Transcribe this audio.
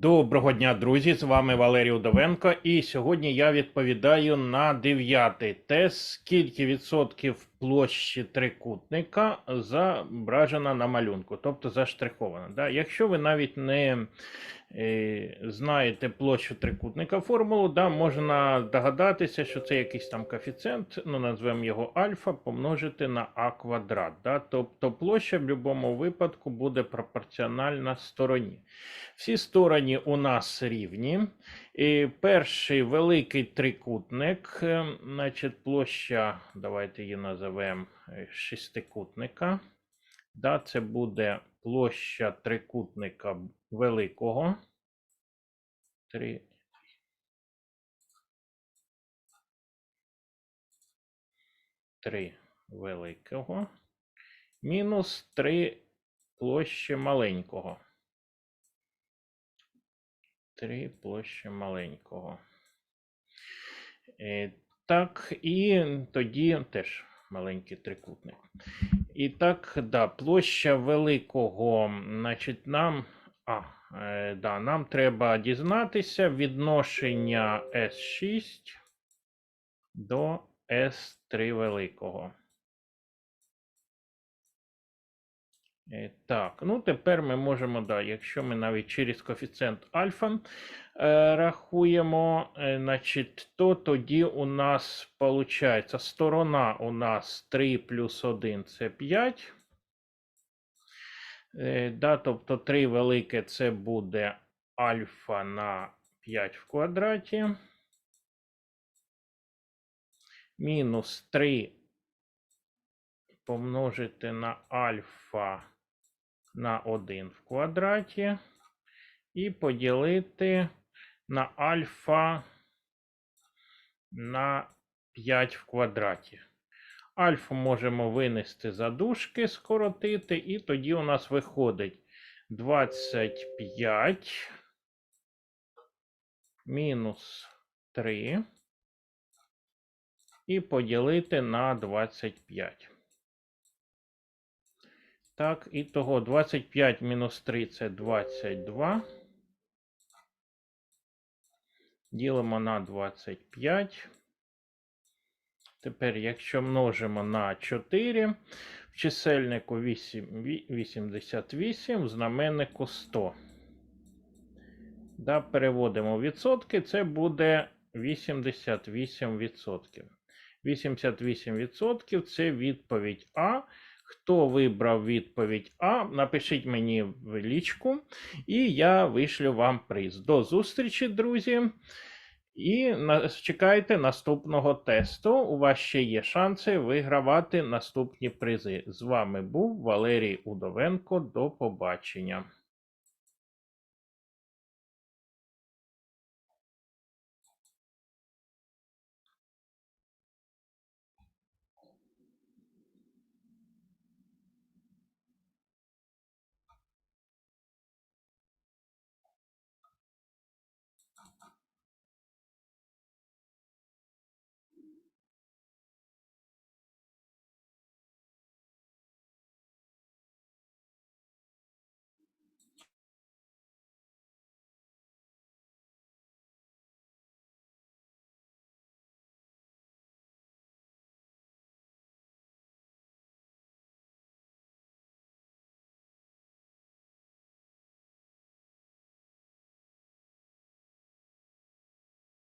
Доброго дня, друзі! З вами Валерій Удовенко, і сьогодні я відповідаю на дев'ятий тест, скільки відсотків площі трикутника зображено на малюнку, тобто заштриховано. Да? Якщо ви навіть не е, знаєте площу трикутника формулу, да, можна догадатися, що це якийсь там коефіцієнт, ну назвемо його альфа, помножити на а квадрат. Да? Тобто площа в будь-якому випадку буде пропорціональна стороні. Всі сторони у нас рівні. І перший великий трикутник, е, значить, площа, давайте її називаємо е, шестикутника. Да, це буде площа трикутника великого. Три. Три великого. Мінус три площі маленького. Три площі маленького. Е, Так, і тоді теж маленький трикутник. І так, да, площа великого, значить, нам. А, е, да, нам треба дізнатися відношення S6 до S3 великого. Так, ну тепер ми можемо, да, якщо ми навіть через коефіцієнт альфа е, рахуємо, е, значить, то тоді у нас виходить сторона у нас 3 плюс 1 це 5. Е, да, тобто 3 велике це буде альфа на 5 в квадраті. Мінус 3 помножити на альфа на 1 в квадраті і поділити на альфа на 5 в квадраті. Альфу можемо винести за дужки, скоротити, і тоді у нас виходить 25 мінус 3 і поділити на 25. Так, і того 25 мінус 3 це 22. Ділимо на 25. Тепер, якщо множимо на 4, в чисельнику 8, 88, в знаменнику 100. Да, переводимо відсотки, це буде 88%. 88% це відповідь А. Хто вибрав відповідь А, напишіть мені в лічку, і я вишлю вам приз. До зустрічі, друзі. І чекайте наступного тесту. У вас ще є шанси вигравати наступні призи. З вами був Валерій Удовенко. До побачення.